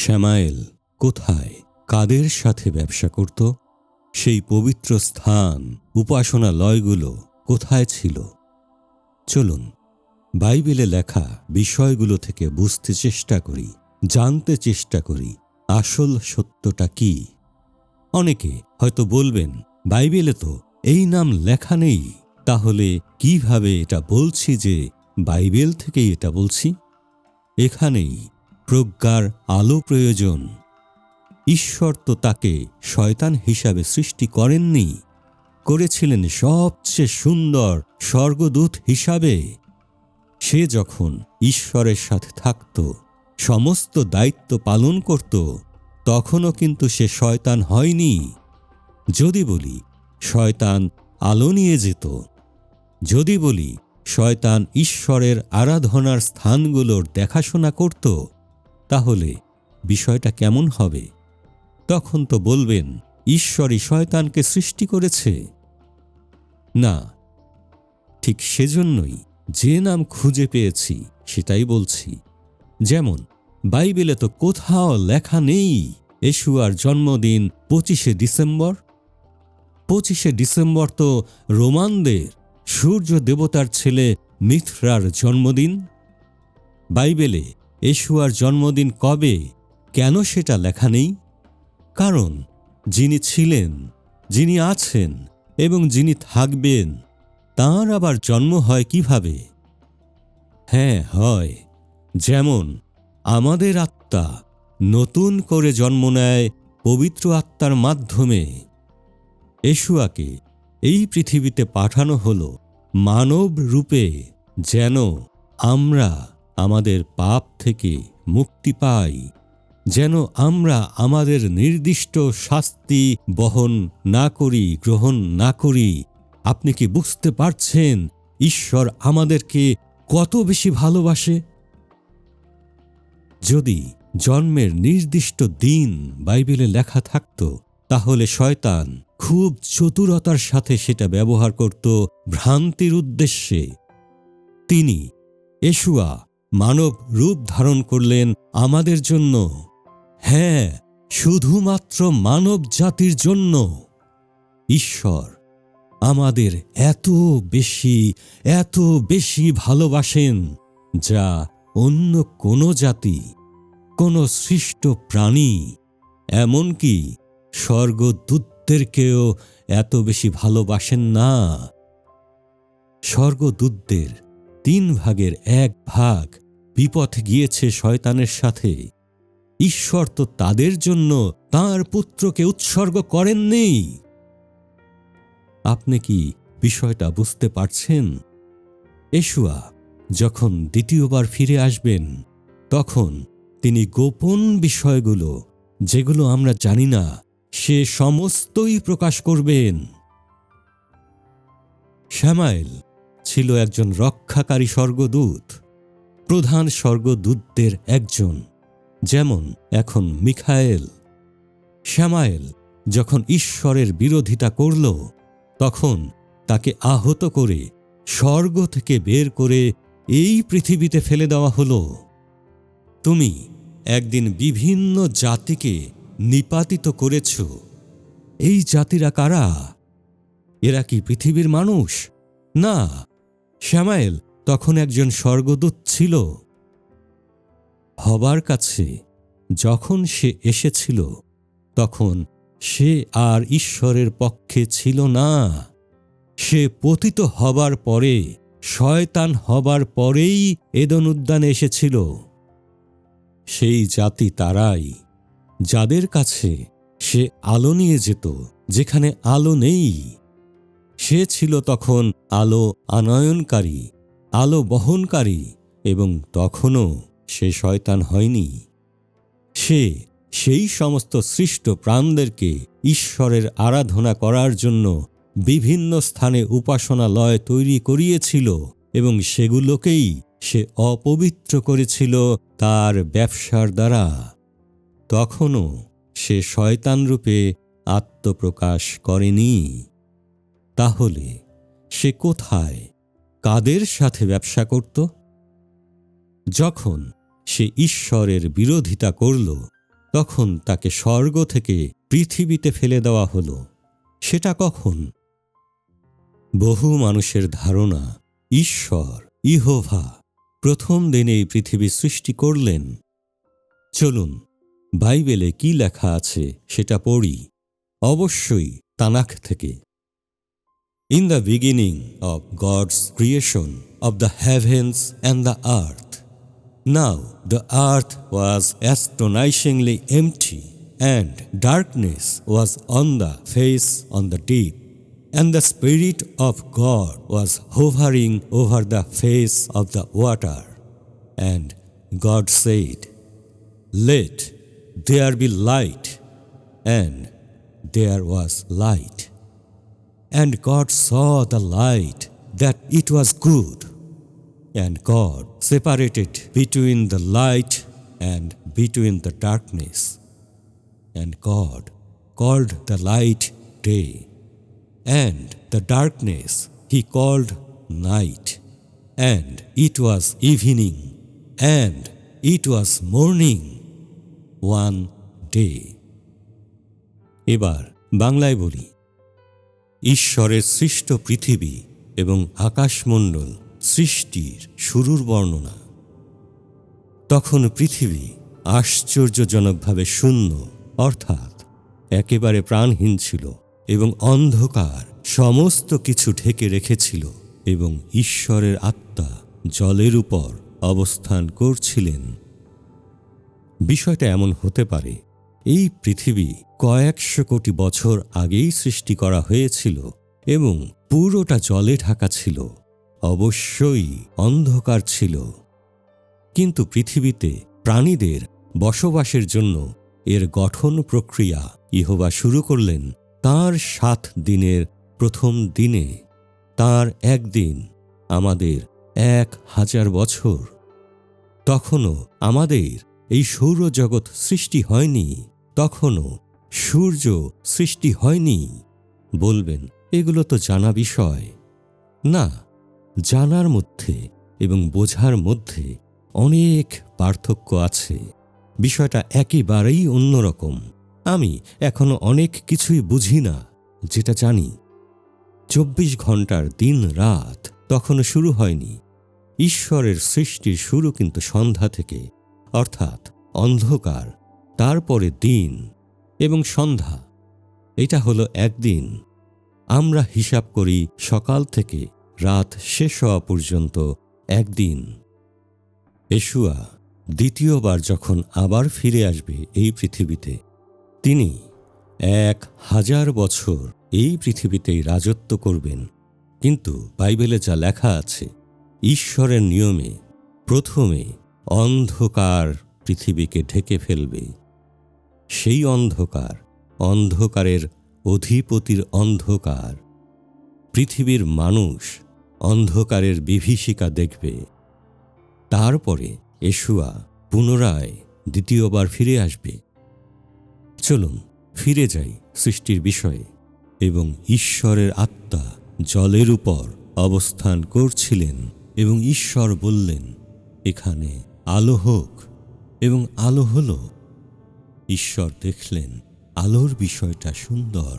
শ্যামায়েল কোথায়? কাদের সাথে ব্যবসা করত? সেই পবিত্র স্থান, উপাসনালয়গুলো কোথায় ছিল? চলুন, বাইবেলে লেখা বিষয়গুলো থেকে বুঝতে চেষ্টা করি, জানতে চেষ্টা করি, আসল সত্যটা কি? অনেকে হয়তো বলবেন, বাইবেলে তো এই নাম লেখা নেই। তাহলে কীভাবে এটা বলছি যে বাইবেল থেকেই এটা বলছি? এখানেই প্রজ্ঞার আলো প্রয়োজন। ঈশ্বর তো তাকে শয়তান হিসাবে সৃষ্টি করেননি। করেছিলেন সবচেয়ে সুন্দর স্বর্গদূত হিসাবে। সে যখন ঈশ্বরের সাথে থাকত, সমস্ত দায়িত্ব পালন করত, তখনও কিন্তু সে শয়তান হয়নি। যদি বলি, শয়তান আলো নিয়ে যেত। যদি বলি, শয়তান ঈশ্বরের আরাধনার স্থানগুলোর দেখাশোনা করত তাহলে বিষয়টা কেমন হবে? তখন তো বলবেন, ঈশ্বরই শয়তানকে সৃষ্টি করেছে। না, ঠিক সেজন্যই যে নাম খুঁজে পেয়েছি সেটাই বলছি। যেমন, বাইবেলে তো কোথাও লেখা নেই, এশুয়ার জন্মদিন পঁচিশে ডিসেম্বর। পঁচিশে ডিসেম্বর তো রোমানদের সূর্য দেবতার ছেলে মিথ্রার জন্মদিন। বাইবেলে এশুয়ার জন্মদিন কবে? কেন সেটা লেখা নেই? কারণ, যিনি ছিলেন, যিনি আছেন এবং যিনি থাকবেন, তাঁর আবার জন্ম হয় কীভাবে? হ্যাঁ হয়। যেমন, আমাদের আত্মা নতুন করে জন্ম নেয় পবিত্র আত্মার মাধ্যমে। এশুয়াকে এই পৃথিবীতে পাঠানো হল মানব রূপে যেন আমরা আমাদের পাপ থেকে মুক্তি পাই, যেন আমরা আমাদের নির্দিষ্ট শাস্তি বহন না করি, গ্রহণ না করি। আপনি কি বুঝতে পারছেন ঈশ্বর আমাদেরকে কত বেশি ভালোবাসে? যদি জন্মের নির্দিষ্ট দিন বাইবেলে লেখা থাকত, তাহলে শয়তান খুব চতুরতার সাথে সেটা ব্যবহার করত ভ্রান্তির উদ্দেশ্যে। তিনি, এশুয়া মানব রূপ ধারণ করলেন আমাদের জন্য। হ্যাঁ শুধুমাত্র মানব জাতির জন্য। ঈশ্বর, আমাদের এত বেশি এত বেশি ভালোবাসেন যা অন্য কোনো জাতি, কোনো সৃষ্ট প্রাণী, এমনকি স্বর্গদূতদেরকেও এত বেশি ভালোবাসেন না। স্বর্গদূতদের তিন ভাগের এক ভাগ বিপথে গিয়েছে শয়তানের সাথে। ঈশ্বর তো তাদের জন্য তার পুত্রকে উৎসর্গ করেননি। আপনি কি বিষয়টা বুঝতে পারছেন? এশুয়া, যখন দ্বিতীয়বার ফিরে আসবেন, তখন তিনি গোপন বিষয়গুলো, যেগুলো আমরা জানি না, সে সমস্তই প্রকাশ করবেন। শ্যামাইল ছিল একজন রক্ষাকারী স্বর্গদূত, প্রধান স্বর্গদূতদের একজন, যেমন এখন মিখায়েল। শ্যামায়েল যখন ঈশ্বরের বিরোধিতা করল, তখন তাকে আহত করে স্বর্গ থেকে বের করে এই পৃথিবীতে ফেলে দেওয়া হল। তুমি একদিন বিভিন্ন জাতিকে নিপাতিত করেছ। এই জাতিরা কারা? এরা কি পৃথিবীর মানুষ? না শ্যামায়েল তখন একজন স্বর্গদূত ছিল। হবার কাছে যখন সে এসেছিল, তখন সে আর ঈশ্বরের পক্ষে ছিল না। সে পতিত হবার পরে, শয়তান হবার পরেই এদন উদ্যানে এসেছিল। সেই জাতি তারাই যাদের কাছে সে আলো নিয়ে যেত, যেখানে আলো নেই। সে ছিল তখন আলো আনয়নকারী, আলো বহনকারী এবং তখনও সে শয়তান হয়নি। সে সেই সমস্ত সৃষ্ট প্রাণদেরকে ঈশ্বরের আরাধনা করার জন্য বিভিন্ন স্থানে উপাসনালয় তৈরি করিয়েছিল এবং সেগুলোকেই সে অপবিত্র করেছিল তার ব্যবসার দ্বারা। তখনও সে শয়তানরূপে আত্মপ্রকাশ করেনি। তাহলে সে কোথায়, কাদের সাথে ব্যবসা করত? যখন সে ঈশ্বরের বিরোধিতা করল, তখন তাকে স্বর্গ থেকে পৃথিবীতে ফেলে দেওয়া হল। সেটা কখন? বহু মানুষের ধারণা, ঈশ্বর, ইহোভা, প্রথম দিনেই পৃথিবী সৃষ্টি করলেন। চলুন, বাইবেলে কি লেখা আছে সেটা পড়ি। অবশ্যই তানাখ থেকে। In the beginning of God's creation of the heavens and the earth. Now the earth was astonishingly empty, and darkness was on the face on the deep. And the Spirit of God was hovering over the face of the water. And God said, Let there be light. And there was light. And God saw the light that it was good. And God separated between the light and between the darkness. And God called the light day, and the darkness he called night. And it was evening, and it was morning, one day. এবার বাংলায় বলি ঈশ্বরের সৃষ্ট পৃথিবী এবং আকাশমণ্ডল সৃষ্টির শুরুর বর্ণনা। তখন পৃথিবী আশ্চর্যজনকভাবে শূন্য, অর্থাৎ একেবারে প্রাণহীন ছিল এবং অন্ধকার সমস্ত কিছু ঢেকে রেখেছিল এবং ঈশ্বরের আত্মা জলের উপর অবস্থান করছিলেন। বিষয়টা এমন হতে পারে এই পৃথিবী কয়েকশো কোটি বছর আগেই সৃষ্টি করা হয়েছিল এবং পুরোটা জলে ঢাকা ছিল, অবশ্যই অন্ধকার ছিল। কিন্তু পৃথিবীতে প্রাণীদের বসবাসের জন্য এর গঠন প্রক্রিয়া ইহবা শুরু করলেন তার সাত দিনের প্রথম দিনে। তার একদিন আমাদের এক হাজার বছর। তখনও আমাদের এই সৌরজগৎ সৃষ্টি হয়নি। তখনও সূর্য সৃষ্টি হয়নি। বলবেন, এগুলো তো জানা বিষয়। না, জানার মধ্যে এবং বোঝার মধ্যে অনেক পার্থক্য আছে। বিষয়টা একেবারেই অন্যরকম। আমি এখনও অনেক কিছুই বুঝি না, যেটা জানি। চব্বিশ ঘণ্টার দিন রাত তখনও শুরু হয়নি। ঈশ্বরের সৃষ্টির শুরু কিন্তু সন্ধ্যা থেকে, অর্থাৎ অন্ধকার। তারপরে দিন এবং সন্ধ্যা। এটা হলো একদিন। আমরা হিসাব করি সকাল থেকে রাত শেষ হওয়া পর্যন্ত একদিন। এশুয়া দ্বিতীয়বার যখন আবার ফিরে আসবে এই পৃথিবীতে, তিনি এক হাজার বছর এই পৃথিবীতেই রাজত্ব করবেন। কিন্তু বাইবেলে যা লেখা আছে, ঈশ্বরের নিয়মে প্রথমে অন্ধকার পৃথিবীকে ঢেকে ফেলবে। সেই অন্ধকার, অন্ধকারের অধিপতির অন্ধকার। পৃথিবীর মানুষ অন্ধকারের বিভীষিকা দেখবে। তারপরে এশুয়া পুনরায় দ্বিতীয়বার ফিরে আসবে। চলুন, ফিরে যাই সৃষ্টির বিষয়ে এবং ঈশ্বরের আত্মা জলের উপর অবস্থান করছিলেন এবং ঈশ্বর বললেন, এখানে আলো হোক এবং আলো হল ঈশ্বর দেখলেন, আলোর বিষয়টা সুন্দর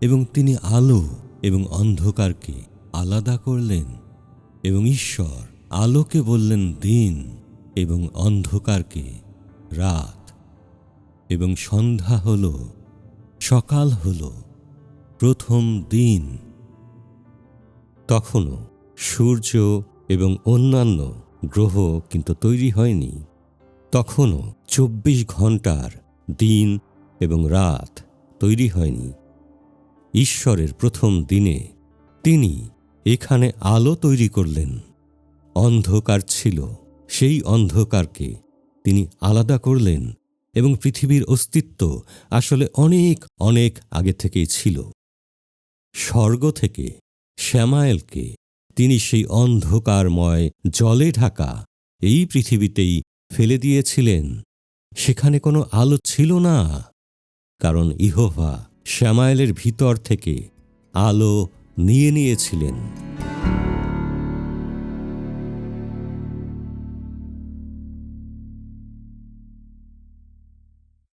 এবং তিনি আলো এবং অন্ধকারকে আলাদা করলেন এবং ঈশ্বর আলোকে বললেন দিন এবং অন্ধকারকে রাত এবং সন্ধ্যা হল, সকাল হল, প্রথম দিন। তখনও সূর্য এবং অন্যান্য গ্রহ কিন্তু তৈরি হয়নি। তখনও চব্বিশ ঘণ্টার দিন এবং রাত তৈরি হয়নি। ঈশ্বরের প্রথম দিনে তিনি এখানে আলো তৈরি করলেন। অন্ধকার ছিল। সেই অন্ধকারকে তিনি আলাদা করলেন এবং পৃথিবীর অস্তিত্ব আসলে অনেক অনেক আগে থেকেই ছিল। স্বর্গ থেকে শ্যামায়েলকে তিনি সেই অন্ধকারময় জলে ঢাকা এই পৃথিবীতেই ফেলে দিয়েছিলেন। সেখানে কোনো আলো ছিল না কারণ ইহোভা শ্যামায়েলের ভিতর থেকে আলো নিয়ে নিয়েছিলেন।